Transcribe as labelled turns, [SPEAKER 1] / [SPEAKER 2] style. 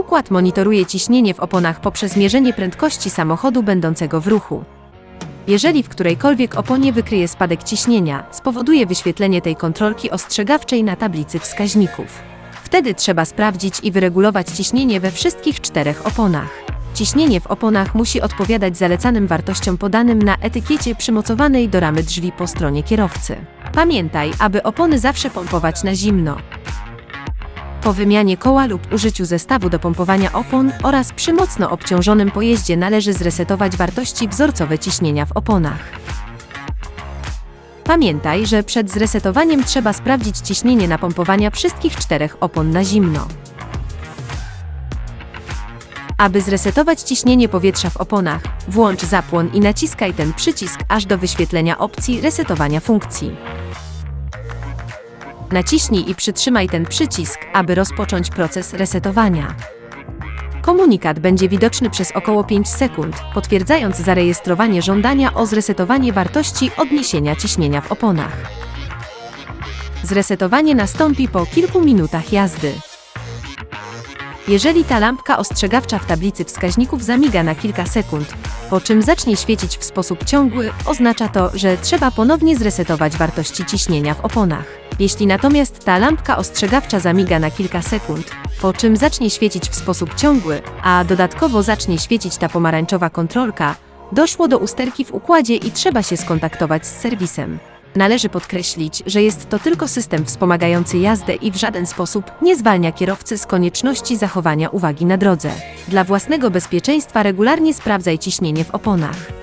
[SPEAKER 1] Układ monitoruje ciśnienie w oponach poprzez mierzenie prędkości samochodu będącego w ruchu. Jeżeli w którejkolwiek oponie wykryje spadek ciśnienia, spowoduje wyświetlenie tej kontrolki ostrzegawczej na tablicy wskaźników. Wtedy trzeba sprawdzić i wyregulować ciśnienie we wszystkich czterech oponach. Ciśnienie w oponach musi odpowiadać zalecanym wartościom podanym na etykiecie przymocowanej do ramy drzwi po stronie kierowcy. Pamiętaj, aby opony zawsze pompować na zimno. Po wymianie koła lub użyciu zestawu do pompowania opon oraz przy mocno obciążonym pojeździe należy zresetować wartości wzorcowe ciśnienia w oponach. Pamiętaj, że przed zresetowaniem trzeba sprawdzić ciśnienie napompowania wszystkich czterech opon na zimno. Aby zresetować ciśnienie powietrza w oponach, włącz zapłon i naciskaj ten przycisk aż do wyświetlenia opcji resetowania funkcji. Naciśnij i przytrzymaj ten przycisk, aby rozpocząć proces resetowania. Komunikat będzie widoczny przez około 5 sekund, potwierdzając zarejestrowanie żądania o zresetowanie wartości odniesienia ciśnienia w oponach. Zresetowanie nastąpi po kilku minutach jazdy. Jeżeli ta lampka ostrzegawcza w tablicy wskaźników zamiga na kilka sekund, po czym zacznie świecić w sposób ciągły, oznacza to, że trzeba ponownie zresetować wartości ciśnienia w oponach. Jeśli natomiast ta lampka ostrzegawcza zamiga na kilka sekund, po czym zacznie świecić w sposób ciągły, a dodatkowo zacznie świecić ta pomarańczowa kontrolka, doszło do usterki w układzie i trzeba się skontaktować z serwisem. Należy podkreślić, że jest to tylko system wspomagający jazdę i w żaden sposób nie zwalnia kierowcy z konieczności zachowania uwagi na drodze. Dla własnego bezpieczeństwa regularnie sprawdzaj ciśnienie w oponach.